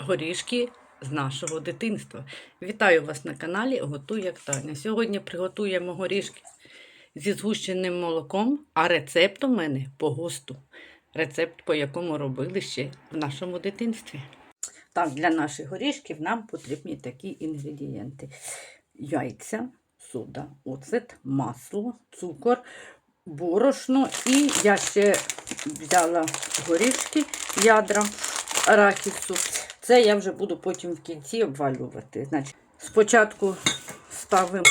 горішки з нашого дитинства. Вітаю вас на каналі Готуй як Таня. Сьогодні приготуємо горішки зі згущеним молоком, а рецепт у мене по густу. Рецепт, по якому робили ще в нашому дитинстві. Так, для наших горішків нам потрібні такі інгредієнти: яйця, сода, оцет, масло, цукор, борошно. І я ще взяла горішки, ядра арахісу. Це я вже буду потім в кінці обвалювати. Значить, спочатку ставимо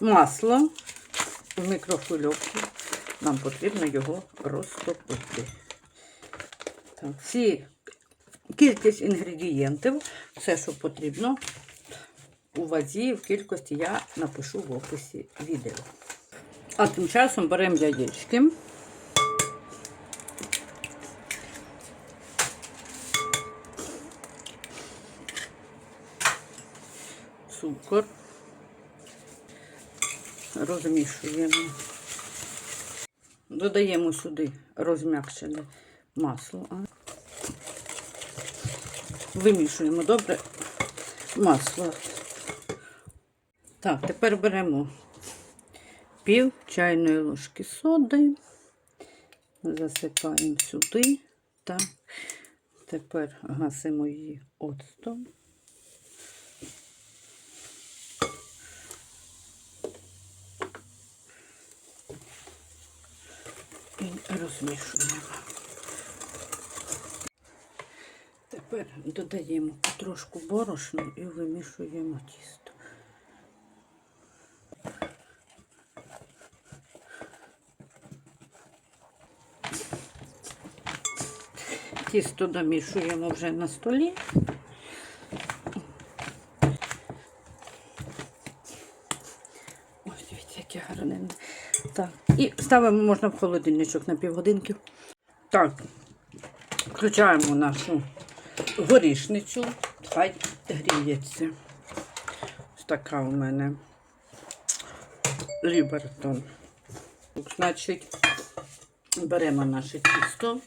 масло в мікрохвильовку. Нам потрібно його розтопити. Так, всі кількість інгредієнтів, все, що потрібно, у вазі в кількості я напишу в описі відео. А тим часом беремо яєчки. Цукор. Розмішуємо. Додаємо сюди розм'якшене масло. Вимішуємо добре масло. Так, тепер беремо пів чайної ложки соди, засипаємо сюди. Так, тепер гасимо її оцтом. І розмішуємо. Тепер додаємо потрошку борошну і вимішуємо тісто. Тісто домішуємо вже на столі. Ось дивіться, яке гарне. Так. І ставимо можна в холодильничок на півгодинки. Так, включаємо нашу горішницю. Хай гріється. Ось така у мене Лібертон. Значить, беремо наше тісто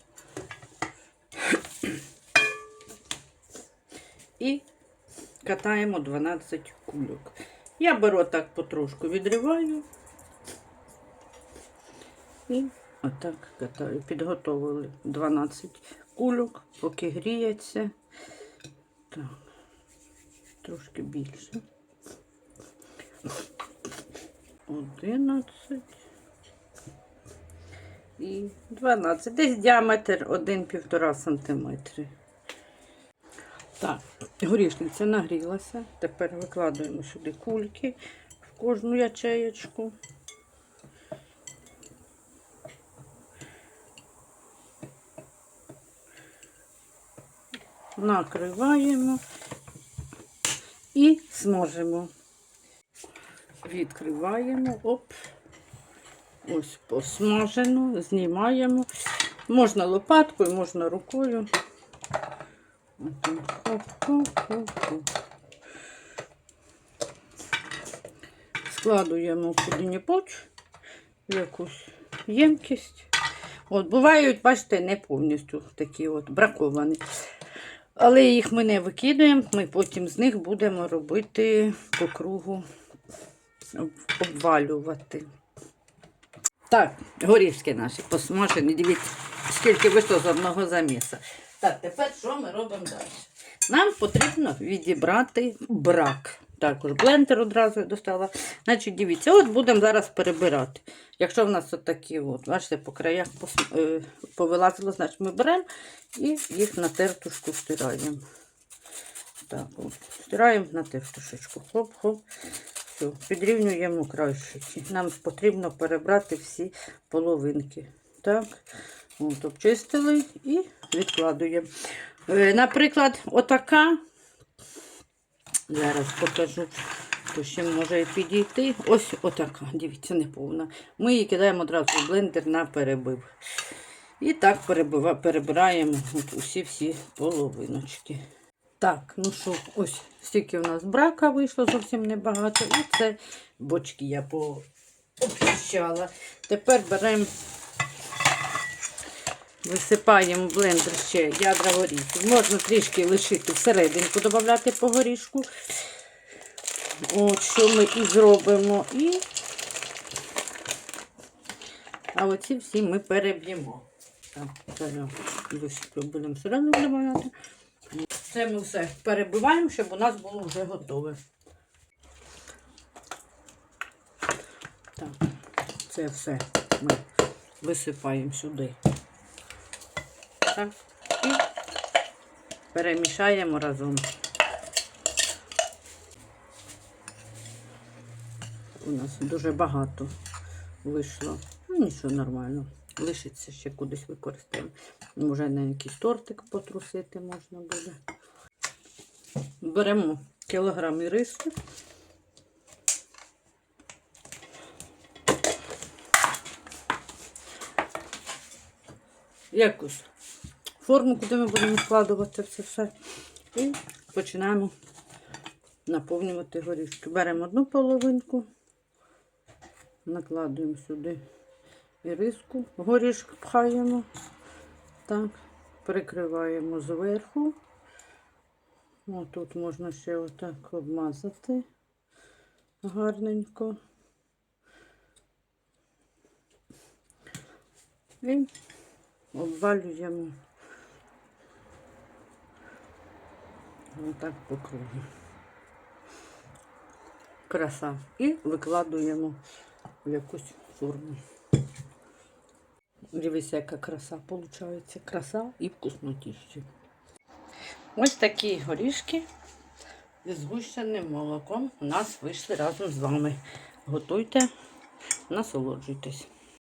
і катаємо 12 кульок. Я беру так потрошку відриваю і отак катаю. Підготовили 12 кульок, поки гріється. Так, трошки більше. 11 і 12. Десь діаметр 1-1,5 см. Так, горішниця нагрілася. Тепер викладаємо сюди кульки в кожну ячеєчку. Накриваємо і смажимо. Відкриваємо, оп. Ось посмажено, знімаємо. Можна лопаткою, можна рукою. Складуємо куди-небудь в якусь ємкість. От, бувають, бачите, не повністю такі от браковані. Але їх ми не викидуємо, ми потім з них будемо робити по кругу, обвалювати. Так, горішки наші посмажені. Дивіться, скільки вийшло з одного заміса. Так, тепер що ми робимо далі? Нам потрібно відібрати брак. Також блендер одразу достала. Значить, дивіться, от будемо зараз перебирати. Якщо в нас отакі, от, бачите, по краях е, повилазило, значить ми беремо і їх на тертушку стираємо. Так, от, стираємо на тертушечку. Хоп-хоп. Все, підрівнюємо крайчики. Нам потрібно перебрати всі половинки. Так, от, обчистили і відкладуємо. Е, Наприклад, отака. Зараз покажу, то ще може підійти. Ось отака, дивіться, не повна. Ми її кидаємо одразу в блендер на перебив. І так перебираємо от усі всі половиночки. Так, ну що, ось стільки у нас брака вийшло, зовсім небагато. І це бочки я пообчищала. Тепер беремо Висипаємо в блендер ще ядра горіхів. Можна трішки лишити всерединку, додати по горішку. От що ми і зробимо. І... А оці всі ми переб'ємо. Це ми все перебиваємо, щоб у нас було вже готове. Так, це все ми висипаємо сюди. Так, і перемішаємо разом. У нас дуже багато вийшло. Ну, нічого нормально. Лишиться ще кудись використаємо. Може на якийсь тортик потрусити можна буде. Беремо кілограм рису. Якусь форму, куди ми будемо складувати це все. І починаємо наповнювати горішки. Беремо одну половинку, накладуємо сюди іриску, горішок пхаємо. Так, прикриваємо зверху. О, тут можна ще отак обмазати гарненько. І обвалюємо отак по кругу. Краса. І викладуємо в якусь форму. Дивіться, яка краса виходить. Краса і вкуснотіщі. Ось такі горішки зі згущеним молоком у нас вийшли разом з вами. Готуйте, насолоджуйтесь.